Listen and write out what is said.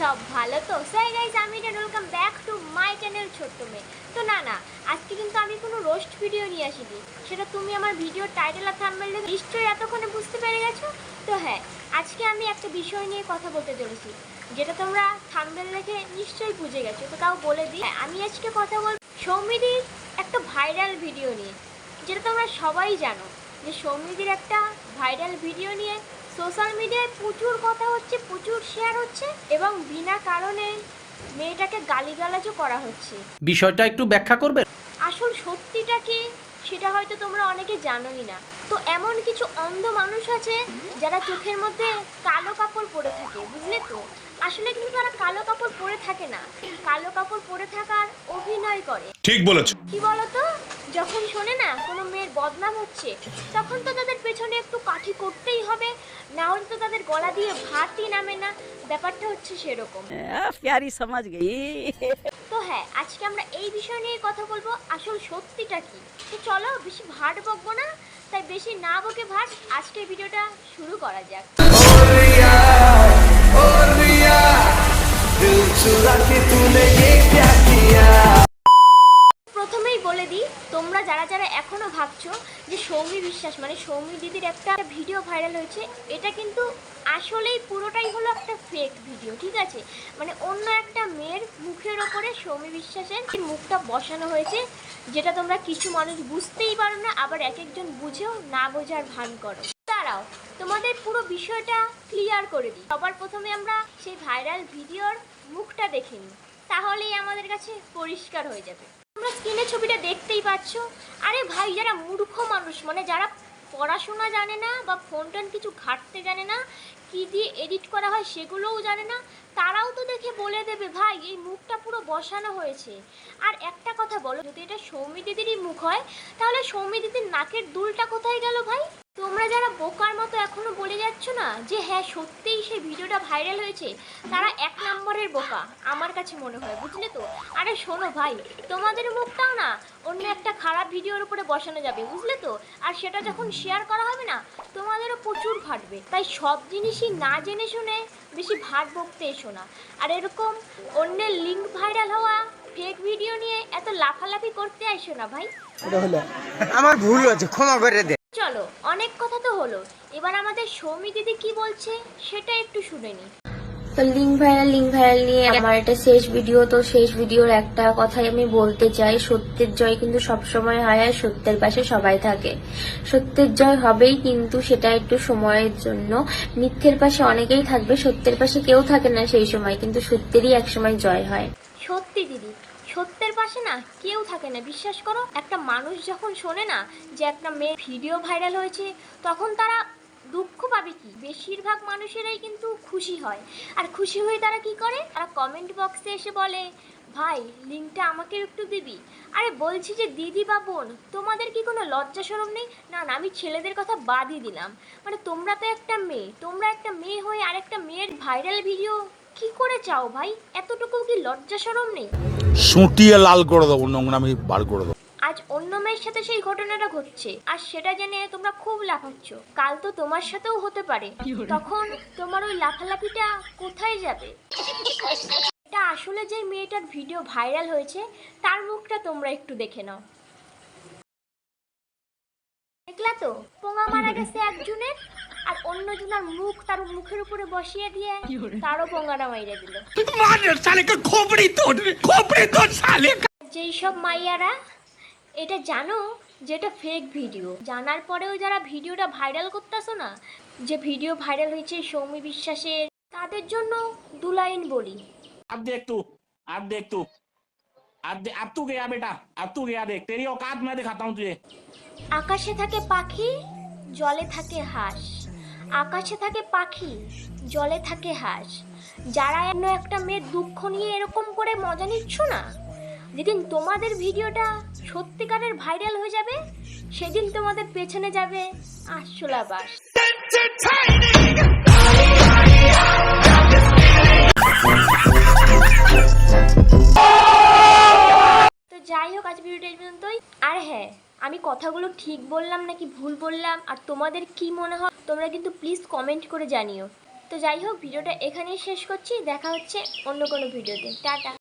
সব ভালো তো? সাই গাইজ আমি এটা welcome back to my channel ছোট্ট মেয়ে। তো না না আজকে কিন্তু আমি কোনো রোস্ট ভিডিও নিয়ে আসিনি। সেটা তুমি আমার ভিডিও টাইটেল আর থাম্বনেল দেখে নিশ্চয়ই এতক্ষণে বুঝতে পেরে গেছো? তো হ্যাঁ আজকে আমি একটা বিষয় নিয়ে কথা বলতে চলেছি যেটা তোমরা থাম্বনেল দেখে নিশ্চয়ই বুঝে গেছো তো তাও বলে দিই। হ্যাঁ, আমি আজকে কথা বল সৌমিদির একটা ভাইরাল ভিডিও নিয়ে যেটা তোমরা সবাই জানো যে সৌমিদির একটা ভাইরাল ভিডিও নিয়ে সোশ্যাল মিডিয়ায় প্রচুর কথা হচ্ছে প্রচুর শেয়ার হচ্ছে এবং বিনা কারণে মেয়েটাকে গালিগালাজও করা হচ্ছে। বিষয়টা একটু ব্যাখ্যা করবে আসল সত্যিটা কি সেটা হয়তো তোমরা অনেকে জানোই না। তো এমন কিছু অন্ধ মানুষ আছে যারা চোখের মধ্যে কালো কাপড় পরে থাকে বুঝলে তো? আসলে কিন্তু তারা কালো কাপড় পরে থাকে না। কালো কাপড় পরে থাকার অভিনয় করে। ঠিক বলেছ। কি বলতো? যখন শোনে না কোনো মেয়ের বদনাম হচ্ছে তখন তো তাদের পেছনে একটু কাঠি করতেই হবে। না হলে তো তাদের গলা দিয়ে ভাতই নামে না। ব্যাপারটা হচ্ছে সেরকম। প্যারি সমাজ গেই তো হ্যাঁ আজকে আমরা এই বিষয় নিয়ে কথা বলব। আসল সত্যিটা কি? তো চলো বেশি ভাট বকবো না তাই বেশি না বকে ভাট। আজকের ভিডিওটা শুরু করা যাক। দিল চুরা কি তুলে তোমরা যারা যারা এখনও ভাবছ যে সৌমি বিশ্বাস মানে সৌমি দিদির একটা ভিডিও ভাইরাল হয়েছে, এটা কিন্তু আসলেই পুরোটাই হলো একটা ফেক ভিডিও ঠিক আছে? মানে অন্য একটা মেয়ের মুখের ওপরে সৌমি বিশ্বাসের মুখটা বসানো হয়েছে, যেটা তোমরা কিছু মানুষ বুঝতেই পারো না, আবার এক একজন বুঝেও না বোঝার ভান করো। দাঁড়াও, তোমাদের পুরো বিষয়টা ক্লিয়ার করে দিই। সবার প্রথমে আমরা সেই ভাইরাল ভিডিওর মুখটা দেখে নিই। তাহলেই আমাদের কাছে পরিষ্কার হয়ে যাবে। তোমরা স্ক্রিনে ছবিটা দেখতেই পাচ্ছ। আরে ভাই, যারা মূর্খ মানুষ মানে যারা পড়াশোনা জানে না বা ফোন টোন কিছু ঘাটতে জানে না, কি দিয়ে এডিট করা হয় সেগুলোও জানে না, তারাও তো দেখে বলে দেবে, ভাই, এই মুখটা পুরো বসানো হয়েছে। আর একটা কথা বলো, যদি এটা সৌমি দিদিরই মুখ হয়, তাহলে সৌমি দিদির নাকের দুলটা কোথায় গেল ভাই? তোমরা যারা বোকার মতো এখনও বলে যাচ্ছ না যে হ্যাঁ সত্যিই সেই ভিডিওটা ভাইরাল হয়েছে, তারা এক নম্বরের বোকা, আমার কাছে মনে হয়, বুঝলে তো? আরে শোনো ভাই, তোমাদের মুখটাও না অন্য একটা খারাপ ভিডিওর উপরে বসানো যাবে, বুঝলে তো? আর সেটা যখন শেয়ার করা হবে না, তোমাদেরও প্রচুর ফাটবে। তাই সব জিনিসই না জেনে শুনে বেশি ভাট বকতে এসো না। আর এরকম অন্যের লিঙ্ক ভাইরাল হওয়া ফেক ভিডিও নিয়ে এত লাফালাফি করতে এসো না ভাই। আমার ভুল হয়েছে, ক্ষমা করে দে। চলো অনেক কথা তো হলো। এবার আমাদের সৌমি দিদি কি বলছে সেটা একটু শুনে নি। তো লিঙ্ক ভাইরাল লিঙ্ক ভাইরাল নিয়ে আমার এটা শেষ ভিডিও তো শেষ ভিডিওর একটা কথাই আমি বলতে চাই। সত্যের জয় কিন্তু সবসময় হয় আর সত্যের পাশে সবাই থাকে। সত্যের জয় হবেই কিন্তু সেটা একটু সময়ের জন্য। মিথ্যের পাশে অনেকেই থাকবে সত্যের পাশে কেউ থাকে না সেই সময় কিন্তু সত্যেরই একসময় জয় হয়। সত্যি দিদি সত্যের পাশে না কেউ থাকে না। বিশ্বাস করো, একটা মানুষ যখন শোনে না যে একটা মেয়ে ভিডিও ভাইরাল হয়েছে, তখন তারা দুঃখ পাবে কি? বেশিরভাগ মানুষেরাই কিন্তু খুশি হয়। আর খুশি হয়ে তারা কি করে? তারা কমেন্ট বক্সে এসে বলে, ভাই লিঙ্কটা আমাকে একটু দিবি? আরে বলছি যে, দিদি বা বোন, তোমাদের কি কোনো লজ্জা সরম নেই? না না, আমি ছেলেদের কথা বাদই দিলাম। মানে তোমরা তো একটা মেয়ে, তোমরা একটা মেয়ে হয়ে আরেকটা মেয়ের ভাইরাল ভিডিও কি করে চাও ভাই? এতটুকু কি লজ্জা সরম নেই? সুটিয়ে লাল করে দেবো নোংরামি বার করে দেবো। আজ অন্য মেয়ের সাথে সেই ঘটনাটা ঘটছে। আর সেটা জেনে তোমরা খুব লাফাচ্ছ। কাল তো তোমার সাথেও হতে পারে। তখন তোমার ওই লাফালাফিটা কোথায় যাবে? এটা আসলে যে মেয়েটার ভিডিও ভাইরাল হয়েছে তার মুখটা তোমরা একটু দেখে নাও। দেখলা তো? পোঙা মারা গেছে একজনের আর অন্য জনের মুখ তার মুখের উপরে বসিয়ে দিয়ে তারও পোঙাটা মাইরে দিল। যেই সব মাইয়ারা এটা জানো যেটা ফেক ভিডিও জানার পরেও যারা ভিডিওটা ভাইরাল করতেছো না যে ভিডিও ভাইরাল হয়েছে সৌমি বিশ্বাসের তাদের জন্য দু লাইন বলি। আর দেখ তু আর দেখ তু अब दे, अब तू गया बेटा अब तू गया देख तेरी औकात मैं दिखाता हूँ तुझे আকাশে থাকে পাখি জলে থাকে হাঁস আকাশে থাকে পাখি জলে থাকে হাঁস যারা অন্য একটা মেয়ের দুঃখ নিয়ে এরকম করে মজা নিচ্ছ না যেদিন তোমাদের ভিডিওটা সত্যিকারের ভাইরাল হয়ে যাবে সেদিন তোমাদের পেছনে যাবে আশোলা আমি কথাগুলো ঠিক বললাম নাকি ভুল বললাম? আর তোমাদের কি মনে হয়? তোমরা কিন্তু প্লিজ কমেন্ট করে জানিও। তো যাই হোক, ভিডিওটা এখানেই শেষ করছি। দেখা হচ্ছে অন্য কোনো ভিডিওতে। টাটা।